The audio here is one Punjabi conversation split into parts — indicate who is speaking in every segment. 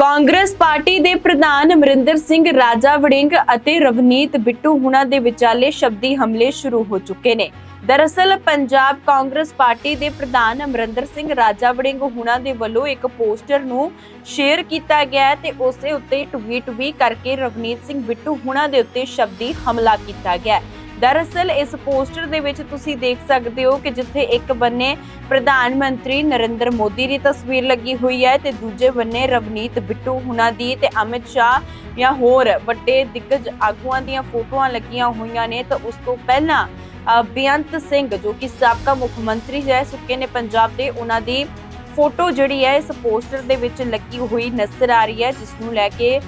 Speaker 1: ਕਾਂਗਰਸ ਪਾਰਟੀ ਦੇ ਪ੍ਰਧਾਨ ਅਮਰਿੰਦਰ ਸਿੰਘ ਰਾਜਾ ਵੜਿੰਗ ਅਤੇ ਰਵਨੀਤ ਬਿੱਟੂ ਹੁਣਾਂ ਦੇ ਵਿਚਾਲੇ ਸ਼ਬਦੀ ਹਮਲੇ ਸ਼ੁਰੂ ਹੋ ਚੁੱਕੇ ਨੇ। ਦਰਅਸਲ, ਪੰਜਾਬ ਕਾਂਗਰਸ ਪਾਰਟੀ ਦੇ ਪ੍ਰਧਾਨ ਅਮਰਿੰਦਰ ਸਿੰਘ ਰਾਜਾ ਵੜਿੰਗ ਹੁਣਾਂ ਦੇ ਵੱਲੋਂ ਇੱਕ ਪੋਸਟਰ ਨੂੰ ਸ਼ੇਅਰ ਕੀਤਾ ਗਿਆ ਹੈ ਤੇ ਉਸੇ ਉੱਤੇ ਟਵੀਟ ਵੀ ਕਰਕੇ ਰਵਨੀਤ ਸਿੰਘ ਬਿੱਟੂ ਹੁਣਾਂ ਦੇ ਉੱਤੇ ਸ਼ਬਦੀ ਹਮਲਾ ਕੀਤਾ ਗਿਆ ਹੈ। ਦਰਅਸਲ ਇਸ ਪੋਸਟਰ ਦੇ ਵਿੱਚ ਤੁਸੀਂ ਦੇਖ ਸਕਦੇ ਹੋ ਕਿ ਜਿੱਥੇ ਇੱਕ ਬੰਨੇ ਪ੍ਰਧਾਨ ਮੰਤਰੀ ਨਰਿੰਦਰ ਮੋਦੀ ਦੀ ਤਸਵੀਰ ਲੱਗੀ ਹੋਈ ਹੈ ਤੇ ਦੂਜੇ ਬੰਨੇ ਰਵਨੀਤ ਬਿੱਟੂ ਹੁਣਾਂ ਦੀ ਤੇ ਅਮਿਤ ਸ਼ਾਹ ਜਾਂ ਹੋਰ ਵੱਡੇ ਦਿੱਗਜ ਆਗੂਆਂ ਦੀਆਂ ਫੋਟੋਆਂ ਲੱਗੀਆਂ ਹੋਈਆਂ ਨੇ। ਤਾਂ ਉਸ ਤੋਂ ਪਹਿਲਾਂ ਬੇਅੰਤ ਸਿੰਘ ਜੋ ਕਿ ਸਾਬਕਾ ਮੁੱਖ ਮੰਤਰੀ ਰਹਿ ਚੁੱਕੇ ਨੇ ਪੰਜਾਬ ਦੇ ਉਹਨਾਂ ਦੀ ਫੋਟੋ ਜਿਹੜੀ ਹੈ, ਇਸ ਪੋਸਟਰ ਦੇ ਵਿੱਚ ਲੱਗੀ ਹੋਈ ਨਜ਼ਰ ਆ ਰਹੀ ਹੈ, ਜਿਸ ਨੂੰ ਲੈ ਕੇ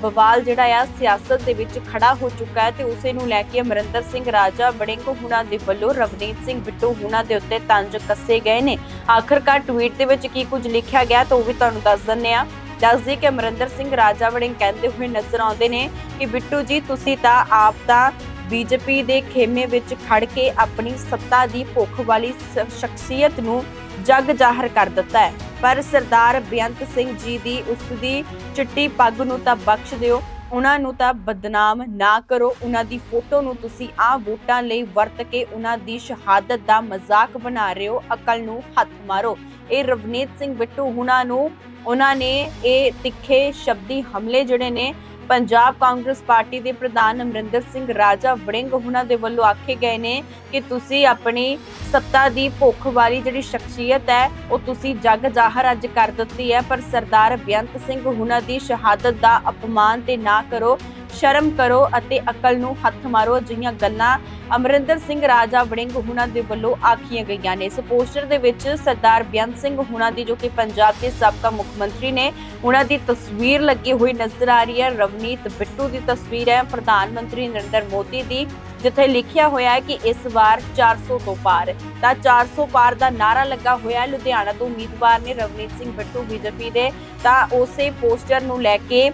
Speaker 1: ਬਵਾਲ ਜਿਹੜਾ ਆ, ਸਿਆਸਤ ਦੇ ਵਿੱਚ ਖੜਾ ਹੋ ਚੁੱਕਾ ਹੈ ਤੇ ਉਸੇ ਨੂੰ ਲੈ ਕੇ ਅਮਰਿੰਦਰ ਸਿੰਘ ਰਾਜਾ ਬੜਿੰਗ ਹੁਣਾਂ ਦੇ ਵੱਲੋਂ ਰਵਨੀਤ ਸਿੰਘ ਬਿੱਟੂ ਹੁਣਾਂ ਦੇ ਉੱਤੇ ਤੰਜ ਕੱਸੇ ਗਏ ਨੇ। ਆਖਰਕਾਰ ਟਵੀਟ ਦੇ ਵਿੱਚ ਕੀ ਕੁਝ ਲਿਖਿਆ ਗਿਆ ਤਾਂ ਉਹ ਵੀ ਤੁਹਾਨੂੰ ਦੱਸ ਦਿੰਨੇ ਆ ਦੱਸਦੇ ਕਿ ਅਮਰਿੰਦਰ ਸਿੰਘ ਰਾਜਾ ਵੜਿੰਗ ਕਹਿੰਦੇ ਹੋਏ ਨਜ਼ਰ ਆਉਂਦੇ ਨੇ ਕਿ ਬਿੱਟੂ ਜੀ, ਤੁਸੀਂ ਤਾਂ ਆਪ ਤਾਂ ਬੀਜੇਪੀ ਦੇ ਖੇਮੇ ਵਿੱਚ ਖੜ ਕੇ ਆਪਣੀ ਸੱਤਾ ਦੀ ਭੁੱਖ ਵਾਲੀ ਸ- ਸ਼ਖਸੀਅਤ ਨੂੰ ਜੱਗ ਜ਼ਾਹਰ ਕਰ ਦਿੱਤਾ ਹੈ। ਪਰ ਸਰਦਾਰ ਬੇਅੰਤ ਸਿੰਘ ਜੀ ਦੀ ਉਸ ਦੀ ਚਿੱਟੀ ਪੱਗ ਨੂੰ ਤਾਂ ਬਖਸ਼ ਦਿਓ, ਉਹਨਾਂ ਨੂੰ ਤਾਂ ਬਦਨਾਮ ਨਾ ਕਰੋ। ਉਹਨਾਂ ਦੀ ਫੋਟੋ ਨੂੰ ਤੁਸੀਂ ਆ ਵੋਟਾਂ ਲਈ ਵਰਤ ਕੇ ਉਹਨਾਂ ਦੀ ਸ਼ਹਾਦਤ ਦਾ ਮਜ਼ਾਕ ਬਣਾ ਰਹੇ ਹੋ, ਅਕਲ ਨੂੰ ਹੱਥ ਮਾਰੋ। ਇਹ ਰਵਨੀਤ ਸਿੰਘ ਬਿੱਟੂ ਹੁਣਾਂ ਨੂੰ, ਉਹਨਾਂ ਨੇ ਇਹ ਤਿੱਖੇ ਸ਼ਬਦੀ ਹਮਲੇ ਜਿਹੜੇ ਨੇ ਪੰਜਾਬ ਕਾਂਗਰਸ ਪਾਰਟੀ ਦੇ ਪ੍ਰਧਾਨ ਅਮਰਿੰਦਰ ਸਿੰਘ ਰਾਜਾ ਵੜਿੰਗ ਉਹਨਾਂ ਦੇ ਵੱਲੋਂ ਆਖੇ ਗਏ ਨੇ ਕਿ ਤੁਸੀਂ ਆਪਣੀ ਸੱਤਾ ਦੀ ਭੁੱਖ ਵਾਲੀ ਜਿਹੜੀ ਸ਼ਖਸੀਅਤ ਹੈ, ਉਹ ਤੁਸੀਂ ਜੱਗ ਜ਼ਾਹਰ ਅੱਜ ਕਰ ਦਿੱਤੀ ਹੈ, ਪਰ ਸਰਦਾਰ ਬੇਅੰਤ ਸਿੰਘ ਉਹਨਾਂ ਦੀ ਸ਼ਹਾਦਤ ਦਾ ਅਪਮਾਨ ਤੇ ਨਾ ਕਰੋ। ਸ਼ਰਮ ਕਰੋ ਅਤੇ ਅਕਲ ਨੂੰ ਹੱਥ ਮਾਰੋ। ਅਜਿਹੀਆਂ ਗੱਲਾਂ ਅਮਰਿੰਦਰ ਸਿੰਘ ਰਾਜਾ ਵੜਿੰਗ ਹੁਣਾਂ ਦੇ ਵੱਲੋਂ ਆਖੀਆਂ ਗਈਆਂ ਨੇ। ਇਸ ਪੋਸਟਰ ਦੇ ਵਿੱਚ ਸਰਦਾਰ ਬੇਅੰਤ ਸਿੰਘ ਹੁਣਾਂ ਦੀ, ਜੋ ਕਿ ਪੰਜਾਬ ਦੇ ਸਾਬਕਾ ਮੁੱਖ ਮੰਤਰੀ ਨੇ ਉਹਨਾਂ ਦੀ ਤਸਵੀਰ ਲੱਗੀ ਹੋਈ ਨਜ਼ਰ ਆ ਰਹੀ ਹੈ। ਰਵਨੀਤ ਬਿੱਟੂ ਦੀ ਤਸਵੀਰ ਹੈ। ਪ੍ਰਧਾਨ ਮੰਤਰੀ ਨਰਿੰਦਰ ਮੋਦੀ ਦੀ, ਜਿੱਥੇ ਲਿਖਿਆ ਹੋਇਆ ਹੈ ਕਿ ਇਸ ਵਾਰ 400 ਤੋਂ ਪਾਰ। ਤਾਂ 400 ਪਾਰ ਦਾ ਨਾਰਾ ਲੱਗਾ ਹੋਇਆ ਹੈ। ਲੁਧਿਆਣਾ ਤੋਂ ਉਮੀਦਵਾਰ ਨੇ ਰਵਨੀਤ ਸਿੰਘ ਬਿੱਟੂ ਬੀਜੇਪੀ ਦੇ। ਤਾਂ ਉਸੇ ਪੋਸਟਰ ਨੂੰ ਲੈ ਕੇ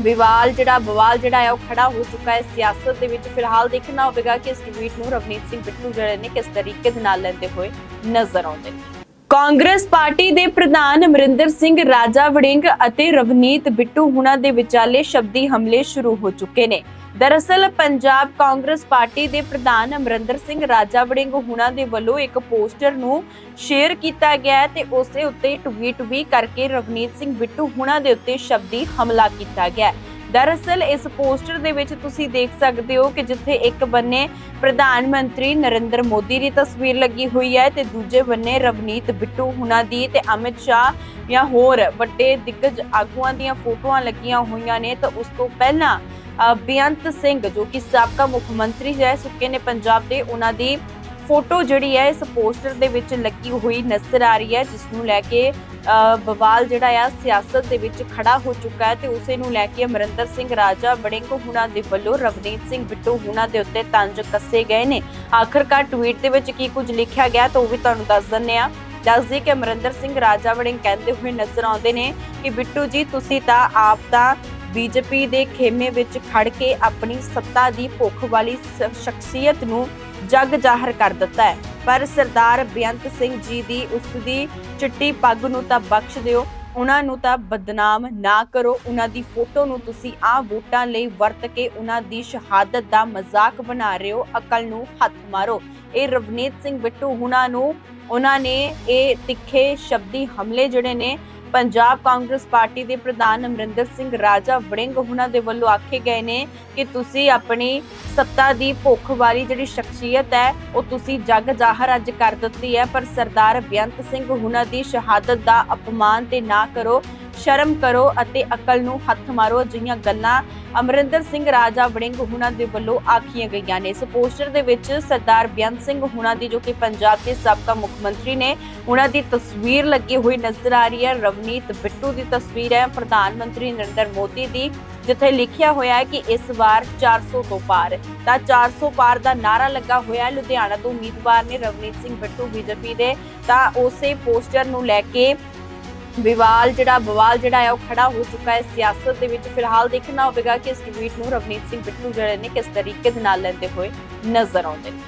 Speaker 1: ਵਿਵਾਲ ਜਿਹੜਾ, ਬਵਾਲ ਜਿਹੜਾ ਹੈ, ਉਹ ਖੜਾ ਹੋ ਚੁੱਕਾ ਹੈ ਸਿਆਸਤ ਦੇ ਵਿੱਚ। ਫਿਲਹਾਲ ਦੇਖਣਾ ਹੋਵੇਗਾ ਕਿ ਇਸ ਟਵੀਟ ਨੂੰ ਰਵਨੀਤ ਸਿੰਘ ਬਿੱਟੂ ਜਿਹੜੇ ਨੇ ਕਿਸ ਤਰੀਕੇ ਦੇ ਨਾਲ ਲੈਂਦੇ ਹੋਏ ਨਜ਼ਰ ਆਉਂਦੇ ਨੇ। ਕਾਂਗਰਸ ਪਾਰਟੀ ਦੇ ਪ੍ਰਧਾਨ ਅਮਰਿੰਦਰ ਸਿੰਘ, ਰਾਜਾ ਵੜਿੰਗ ਅਤੇ ਰਵਨੀਤ ਬਿੱਟੂ ਹੁਣਾਂ ਦੇ ਵਿਚਾਲੇ ਸ਼ਬਦੀ ਹਮਲੇ ਸ਼ੁਰੂ ਹੋ ਚੁੱਕੇ ਨੇ। ਦਰਅਸਲ, ਪੰਜਾਬ ਕਾਂਗਰਸ ਪਾਰਟੀ ਦੇ ਪ੍ਰਧਾਨ ਅਮਰਿੰਦਰ ਸਿੰਘ ਰਾਜਾ ਵੜਿੰਗ ਹੁਣਾਂ ਦੇ ਵੱਲੋਂ ਇੱਕ ਪੋਸਟਰ ਨੂੰ ਸ਼ੇਅਰ ਕੀਤਾ ਗਿਆ ਤੇ ਉਸੇ ਉੱਤੇ ਟਵੀਟ ਵੀ ਕਰਕੇ ਰਵਨੀਤ ਸਿੰਘ ਬਿੱਟੂ ਹੁਣਾਂ ਦੇ ਉੱਤੇ ਸ਼ਬਦੀ ਹਮਲਾ ਕੀਤਾ ਗਿਆ ਦਰਅਸਲ, ਇਸ ਪੋਸਟਰ ਦੇ ਵਿੱਚ ਤੁਸੀਂ ਦੇਖ ਸਕਦੇ ਹੋ ਕਿ ਜਿੱਥੇ ਇੱਕ ਬੰਨੇ ਪ੍ਰਧਾਨ ਮੰਤਰੀ ਨਰਿੰਦਰ ਮੋਦੀ ਦੀ ਤਸਵੀਰ ਲੱਗੀ ਹੋਈ ਹੈ ਤੇ ਦੂਜੇ ਬੰਨੇ ਰਵਨੀਤ ਬਿੱਟੂ ਹੁਣਾਂ ਦੀ ਤੇ ਅਮਿਤ ਸ਼ਾਹ ਜਾਂ ਹੋਰ ਵੱਡੇ ਦਿੱਗਜ ਆਗੂਆਂ ਦੀਆਂ ਫੋਟੋਆਂ ਲੱਗੀਆਂ ਹੋਈਆਂ ਨੇ। ਤਾਂ ਉਸ ਤੋਂ ਪਹਿਲਾਂ ਬੇਅੰਤ ਸਿੰਘ, ਜੋ ਕਿ ਸਾਬਕਾ ਮੁੱਖ ਮੰਤਰੀ ਰਹਿ ਚੁੱਕੇ ਨੇ ਪੰਜਾਬ ਦੇ ਉਹਨਾਂ ਦੀ ਫੋਟੋ ਜਿਹੜੀ ਹੈ, ਇਸ ਪੋਸਟਰ ਦੇ ਵਿੱਚ ਲੱਗੀ ਹੋਈ ਨਜ਼ਰ ਆ ਰਹੀ ਹੈ, ਜਿਸ ਨੂੰ ਲੈ ਕੇ ਬਵਾਲ ਜਿਹੜਾ ਆ, ਸਿਆਸਤ ਦੇ ਵਿੱਚ ਖੜਾ ਹੋ ਚੁੱਕਾ ਹੈ ਤੇ ਉਸੇ ਨੂੰ ਲੈ ਕੇ ਅਮਰਿੰਦਰ ਸਿੰਘ ਰਾਜਾ ਬੜਿੰਗ ਹੁਣਾਂ ਦੇ ਵੱਲੋਂ ਰਵਨੀਤ ਸਿੰਘ ਬਿੱਟੂ ਹੁਣਾਂ ਦੇ ਉੱਤੇ ਤੰਜ ਕੱਸੇ ਗਏ ਨੇ। ਆਖਰਕਾਰ ਟਵੀਟ ਦੇ ਵਿੱਚ ਕੀ ਕੁਝ ਲਿਖਿਆ ਗਿਆ ਤਾਂ ਉਹ ਵੀ ਤੁਹਾਨੂੰ ਦੱਸ ਦਿੰਨੇ ਆ ਦੱਸਦੇ ਕਿ ਅਮਰਿੰਦਰ ਸਿੰਘ ਰਾਜਾ ਵੜਿੰਗ ਕਹਿੰਦੇ ਹੋਏ ਨਜ਼ਰ ਆਉਂਦੇ ਨੇ ਕਿ ਬਿੱਟੂ ਜੀ, ਤੁਸੀਂ ਤਾਂ ਆਪ ਤਾਂ ਬੀਜੇਪੀ ਦੇ ਖੇਮੇ ਵਿੱਚ ਖੜ ਕੇ ਆਪਣੀ ਸੱਤਾ ਦੀ ਭੁੱਖ ਵਾਲੀ ਸ਼ਖਸੀਅਤ ਨੂੰ ਜਗ ਜ਼ਾਹਰ ਕਰ ਦਿੱਤਾ ਹੈ। ਪਰ ਸਰਦਾਰ ਬੇਅੰਤ ਸਿੰਘ ਜੀ ਦੀ ਉਸ ਦੀ ਚਿੱਟੀ ਪੱਗ ਨੂੰ ਤਾਂ ਬਖਸ਼ ਦਿਓ, ਉਹਨਾਂ ਨੂੰ ਤਾਂ ਬਦਨਾਮ ਨਾ ਕਰੋ। ਉਹਨਾਂ ਦੀ ਫੋਟੋ ਨੂੰ ਤੁਸੀਂ ਆ ਵੋਟਾਂ ਲਈ ਵਰਤ ਕੇ ਉਹਨਾਂ ਦੀ ਸ਼ਹਾਦਤ ਦਾ ਮਜ਼ਾਕ ਬਣਾ ਰਹੇ ਹੋ, ਅਕਲ ਨੂੰ ਹੱਥ ਮਾਰੋ। ਇਹ ਰਵਨੀਤ ਸਿੰਘ ਬਿੱਟੂ ਹੁਣਾਂ ਨੂੰ, ਉਹਨਾਂ ਨੇ ਇਹ ਤਿੱਖੇ ਸ਼ਬਦੀ ਹਮਲੇ ਜਿਹੜੇ ਨੇ ਪੰਜਾਬ ਕਾਂਗਰਸ ਪਾਰਟੀ ਦੇ ਪ੍ਰਧਾਨ ਅਮਰਿੰਦਰ ਸਿੰਘ ਰਾਜਾ ਵੜਿੰਗ ਉਹਨਾਂ ਦੇ ਵੱਲੋਂ ਆਖੇ ਗਏ ਨੇ ਕਿ ਤੁਸੀਂ ਆਪਣੀ ਸੱਤਾ ਦੀ ਭੁੱਖ ਵਾਲੀ ਜਿਹੜੀ ਸ਼ਖਸੀਅਤ ਹੈ, ਉਹ ਤੁਸੀਂ ਜੱਗ ਜ਼ਾਹਰ ਅੱਜ ਕਰ ਦਿੱਤੀ ਹੈ, ਪਰ ਸਰਦਾਰ ਬੇਅੰਤ ਸਿੰਘ ਉਹਨਾਂ ਦੀ ਸ਼ਹਾਦਤ ਦਾ ਅਪਮਾਨ ਤੇ ਨਾ ਕਰੋ। ਸ਼ਰਮ ਕਰੋ ਅਤੇ ਅਕਲ ਨੂੰ ਹੱਥ ਮਾਰੋ। ਅਜਿਹੀਆਂ ਗੱਲਾਂ ਅਮਰਿੰਦਰ ਸਿੰਘ ਰਾਜਾ ਵੜਿੰਗ ਹੁਣਾਂ ਦੇ ਵੱਲੋਂ ਆਖੀਆਂ ਗਈਆਂ ਨੇ। ਇਸ ਪੋਸਟਰ ਦੇ ਵਿੱਚ ਸਰਦਾਰ ਬੇਅੰਤ ਸਿੰਘ ਹੁਣਾਂ ਦੀ, ਜੋ ਕਿ ਪੰਜਾਬ ਦੇ ਸਾਬਕਾ ਮੁੱਖ ਮੰਤਰੀ ਨੇ ਉਹਨਾਂ ਦੀ ਤਸਵੀਰ ਲੱਗੀ ਹੋਈ ਨਜ਼ਰ ਆ ਰਹੀ ਹੈ। ਰਵਨੀਤ ਬਿੱਟੂ ਦੀ ਤਸਵੀਰ ਹੈ। ਪ੍ਰਧਾਨ ਮੰਤਰੀ ਨਰਿੰਦਰ ਮੋਦੀ ਦੀ, ਜਿੱਥੇ ਲਿਖਿਆ ਹੋਇਆ ਹੈ ਕਿ ਇਸ ਵਾਰ 400 ਤੋਂ ਪਾਰ। ਤਾਂ 400 ਪਾਰ ਦਾ ਨਾਰਾ ਲੱਗਾ ਹੋਇਆ ਹੈ। ਲੁਧਿਆਣਾ ਤੋਂ ਉਮੀਦਵਾਰ ਨੇ ਰਵਨੀਤ ਸਿੰਘ ਬਿੱਟੂ ਬੀਜੇਪੀ ਦੇ। ਤਾਂ ਉਸੇ ਪੋਸਟਰ ਨੂੰ ਲੈ ਕੇ ਵਿਵਾਲ ਜਿਹੜਾ, ਬਵਾਲ ਜਿਹੜਾ ਹੈ, ਉਹ ਖੜਾ ਹੋ ਚੁੱਕਾ ਹੈ ਸਿਆਸਤ ਦੇ ਵਿੱਚ। ਫਿਲਹਾਲ ਦੇਖਣਾ ਹੋਵੇਗਾ ਕਿ ਇਸ ਟਵੀਟ ਨੂੰ ਰਵਨੀਤ ਸਿੰਘ ਬਿੱਟੂ ਜਿਹੜੇ ਨੇ ਕਿਸ ਤਰੀਕੇ ਦੇ ਨਾਲ ਲੈਂਦੇ ਹੋਏ ਨਜ਼ਰ ਆਉਂਦੇ ਨੇ।